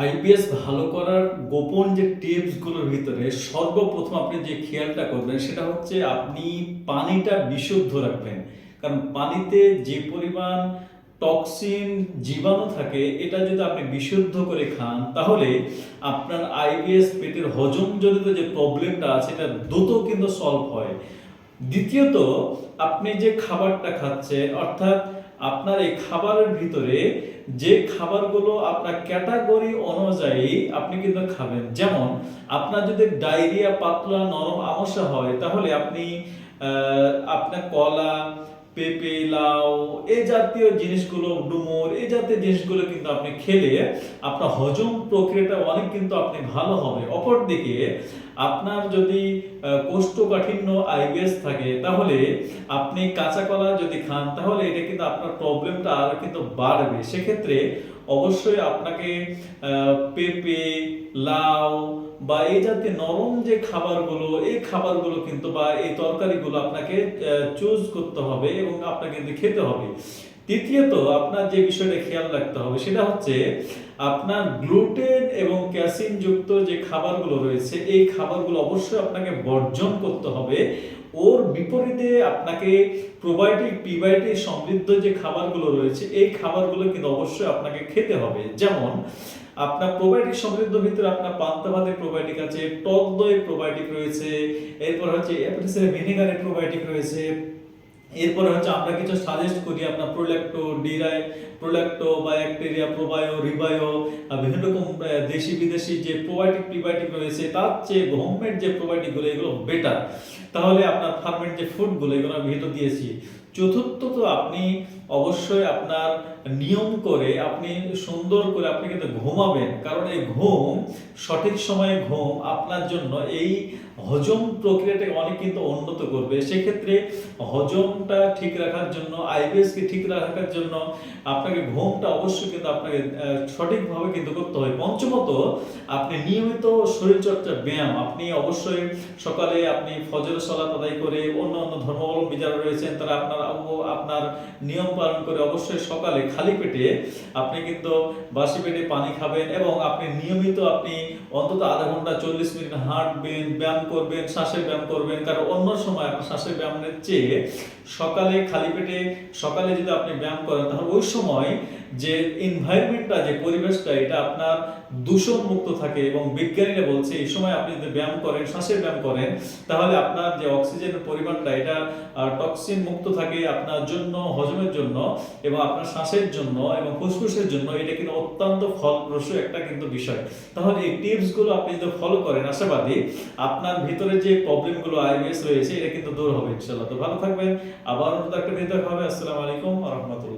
IPS ভালো করার গোপন যে টিপসগুলোর ভিতরে সর্বপ্রথম আপনি যে খেয়ালটা করবেন সেটা হচ্ছে আপনি পানিটা বিশুদ্ধ রাখবেন। কারণ পানিতে যে পরিমাণ টক্সিন জীবাণু থাকে, এটা যদি আপনি বিশুদ্ধ করে খান, তাহলে আপনার আইবিএস পেটের হজমজনিত যে প্রবলেমটা আছে, এটা দ্রুত কিন্তু সলভ হয়। দ্বিতীয়ত, আপনি যে খাবারটা খাচ্ছেন, অর্থাৎ আপনার এই খাবারের ভিতরে যে খাবারগুলো আপনার ক্যাটাগরি অনুযায়ী আপনি কিন্তু খাবেন। যেমন, আপনার যদি ডায়রিয়া, পাতলা, নরম আমসা হয়, তাহলে আপনি আপনার কলা পেঁপে, লাউ, এই জাতীয় জিনিসগুলো, ডুমুর, এই জাতীয় জিনিসগুলো কিন্তু আপনি খেলে আপনার হজম প্রক্রিয়াটা অনেক কিন্তু আপনি ভালো হবে। অপরদিকে, আপনার যদি কোষ্ঠকাঠিন্য আইবিএস থাকে, তাহলে আপনি কাঁচা কলা যদি খান, তাহলে এটা কিন্তু আপনার প্রবলেমটা আরও কিন্তু বাড়বে। সেক্ষেত্রে অবশ্যই আপনাকে পেঁপে, লাউ বা এই জাতীয় নরম যে খাবারগুলো, এই খাবারগুলো কিন্তু বা এই তরকারিগুলো আপনাকে চুজ করতে হবে এবং আপনাকে খেতে হবে। তৃতীয়ত আপনার যে বিষয়টা খেয়াল রাখতে হবে সেটা হচ্ছে আপনার গ্লুটেন এবং ক্যাসিন যুক্ত যে খাবারগুলো রয়েছে, এই খাবারগুলো অবশ্যই আপনাকে বর্জন করতে হবে। ওর বিপরীতে আপনাকে প্রোবায়োটিক পিবায়োটিক সমৃদ্ধ যে খাবারগুলো রয়েছে, এই খাবারগুলো কিন্তু অবশ্যই আপনাকে খেতে হবে। যেমন, আপনার প্রোবায়োটিক সমৃদ্ধ ভিতরে আপনার পান্তা ভাতের প্রোবায়োটিক আছে, টক দই প্রোবায়োটিক রয়েছে, এরপর হচ্ছে অ্যাপ্রিসের ভিনেগারের প্রোবায়োটিক রয়েছে এরপরে হচ্ছে আমরা কিছু সাজেস্ট করি, আপনার প্রোল্যাক্টো ডিরাই প্রোল্যাক্টো বা ব্যাকটেরিয়া প্রোবায়ো রিবায়ো বিভিন্ন রকম দেশি বিদেশি যে প্রোবায়োটিক প্রিবায়োটিক রয়েছে, তার চেয়ে গভর্নমেন্ট যে প্রোবায়োটিকগুলো এগুলো বেটার তাহলে আপনার ফার্মেন্ট যে ফুডগুলো এগুলো আমি ভেতর দিয়েছি। চতুর্থ তো আপনি অবশ্যই আপনার নিয়ম করে, আপনি সুন্দর করে আপনি কিন্তু ঘুমাবেন। কারণ এই ঘুম, সঠিক সময়ে ঘুম আপনার জন্য এই হজম প্রক্রিয়াটাকে অনেক কিন্তু উন্নত করবে। সেক্ষেত্রে হজমটা ঠিক রাখার জন্য, আইবিএসকে ঠিক রাখার জন্য আপনাকে ঘুমটা অবশ্যই কিন্তু আপনাকে সঠিকভাবে কিন্তু করতে হয় পঞ্চমত, আপনি নিয়মিত শরীরচর্চা, ব্যায়াম। আপনি অবশ্যই সকালে আপনি ফজর সলাত আদায় করে অন্য অন্য ধর্মাবলম্বী যারা রয়েছেন, তারা আপনার আপনার নিয়ম পালন করে অবশ্যই সকালে খালি পেটে আপনি কিন্তু বাসি পেটে পানি খাবেন এবং আপনি নিয়মিত আপনি অন্তত আধা ঘণ্টা চল্লিশ মিনিট হাঁটবেন, ব্যায়াম করবেন, শ্বাসের ব্যায়াম করবেন। কারণ অন্য সময় আপনার শ্বাসের ব্যায়ামের চেয়ে সকালে খালি পেটে সকালে যদি আপনি ব্যায়াম করেন, তাহলে ওই সময় যে এনভায়রনমেন্টটা যে পরিবেশটা, এটা আপনার দূষণ মুক্ত থাকে এবং বিজ্ঞানীরা বলছে, এই সময় আপনি যদি ব্যায়াম করেন, শ্বাসের ব্যায়াম করেন, তাহলে আপনার যে অক্সিজেনের পরিমাণটা, এটা টক্সিন মুক্ত থাকে আপনার জন্য, হজমের জন্য এবং আপনার শ্বাসের জন্য এবং ফুসফুসের জন্য, এটা কিন্তু অত্যন্ত ফলপ্রসূ একটা কিন্তু বিষয়। তাহলে এই টিপসগুলো আপনি যদি ফলো করেন, আশাবাদী, আপনার ভিতরে যে প্রবলেমগুলো আইবিএস রয়েছে, এটা কিন্তু দূর হবে, ইনশাআল্লাহ। তো ভালো থাকবেন, আবার অন্য একটা দেখা হবে। আসসালামু আলাইকুম রহমতুল্লাহ।